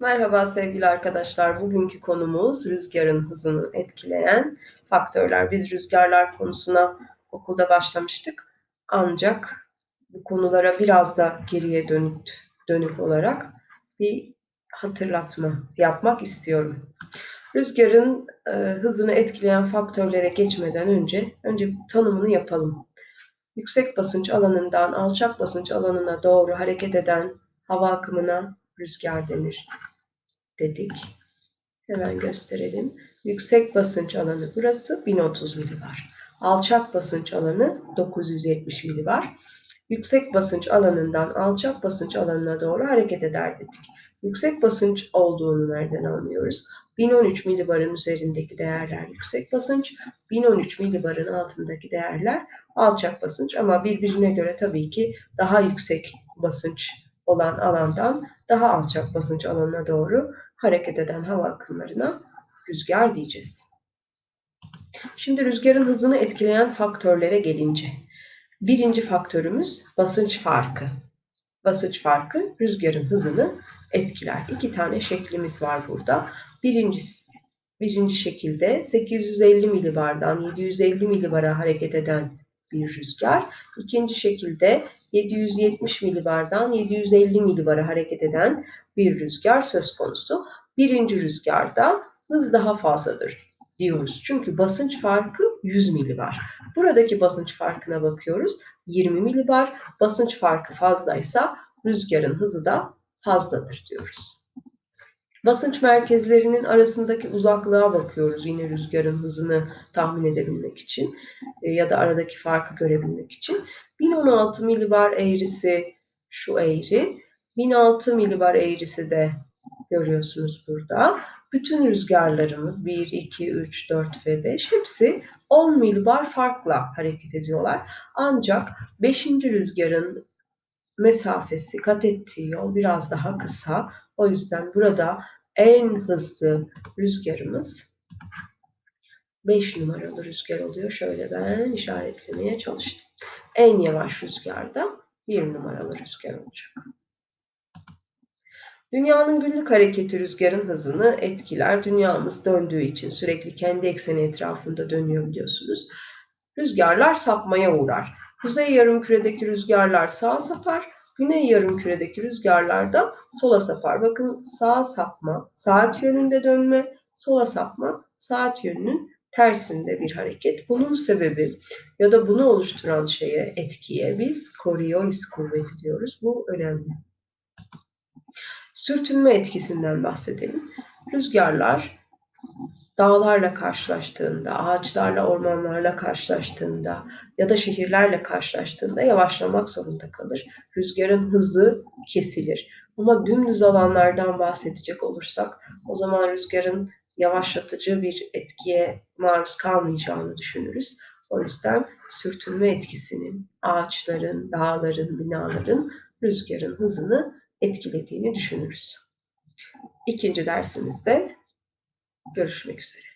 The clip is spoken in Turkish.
Merhaba sevgili arkadaşlar. Bugünkü konumuz rüzgarın hızını etkileyen faktörler. Biz rüzgarlar konusuna okulda başlamıştık. Ancak bu konulara biraz da geriye dönük, dönük olarak bir hatırlatma yapmak istiyorum. Rüzgarın e, hızını etkileyen faktörlere geçmeden önce önce tanımını yapalım. Yüksek basınç alanından alçak basınç alanına doğru hareket eden hava akımına rüzgar denir dedik. Hemen gösterelim. Yüksek basınç alanı burası 1030 milibar. Alçak basınç alanı 970 milibar. Yüksek basınç alanından alçak basınç alanına doğru hareket eder dedik. Yüksek basınç olduğunu nereden anlıyoruz? 1013 milibarın üzerindeki değerler yüksek basınç, 1013 milibarın altındaki değerler alçak basınç ama birbirine göre tabii ki daha yüksek basınç olan alandan daha alçak basınç alanına doğru hareket eden hava akımlarına rüzgar diyeceğiz. Şimdi rüzgarın hızını etkileyen faktörlere gelince. Birinci faktörümüz basınç farkı. Basınç farkı rüzgarın hızını etkiler. İki tane şeklimiz var burada. Birincisi, birinci şekilde 850 milibardan 750 milibara hareket eden bir rüzgar. İkinci şekilde 770 milibardan 750 milibara hareket eden bir rüzgar söz konusu. Birinci rüzgarda hız daha fazladır diyoruz. Çünkü basınç farkı 100 milibar. Buradaki basınç farkına bakıyoruz. 20 milibar. Basınç farkı fazlaysa rüzgarın hızı da fazladır diyoruz. Basınç merkezlerinin arasındaki uzaklığa bakıyoruz yine rüzgarın hızını tahmin edebilmek için e, ya da aradaki farkı görebilmek için. 1016 milibar eğrisi şu eğri, 1006 milibar eğrisi de görüyorsunuz burada. Bütün rüzgarlarımız 1, 2, 3, 4 ve 5 hepsi 10 milibar farkla hareket ediyorlar. Ancak 5. rüzgarın mesafesi kat ettiği yol biraz daha kısa. O yüzden burada en hızlı rüzgarımız 5 numaralı rüzgar oluyor. Şöyle ben işaretlemeye çalıştım. En yavaş rüzgarda 1 numaralı rüzgar olacak. Dünyanın günlük hareketi rüzgarın hızını etkiler. Dünyamız döndüğü için sürekli kendi ekseni etrafında dönüyor biliyorsunuz. Rüzgarlar sapmaya uğrar. Kuzey yarımküredeki rüzgarlar sağa sapar, güney yarımküredeki rüzgarlar da sola sapar. Bakın sağa sapma, saat yönünde dönme, sola sapma, saat yönünün tersinde bir hareket. Bunun sebebi ya da bunu oluşturan şeye, etkiye biz Coriolis kuvveti diyoruz. Bu önemli. Sürtünme etkisinden bahsedelim. Rüzgarlar dağlarla karşılaştığında, ağaçlarla, ormanlarla karşılaştığında ya da şehirlerle karşılaştığında yavaşlamak zorunda kalır. Rüzgarın hızı kesilir. Ama dümdüz alanlardan bahsedecek olursak o zaman rüzgarın yavaşlatıcı bir etkiye maruz kalmayacağını düşünürüz. O yüzden sürtünme etkisinin ağaçların, dağların, binaların rüzgarın hızını etkilediğini düşünürüz. İkinci dersimizde görüşmek üzere.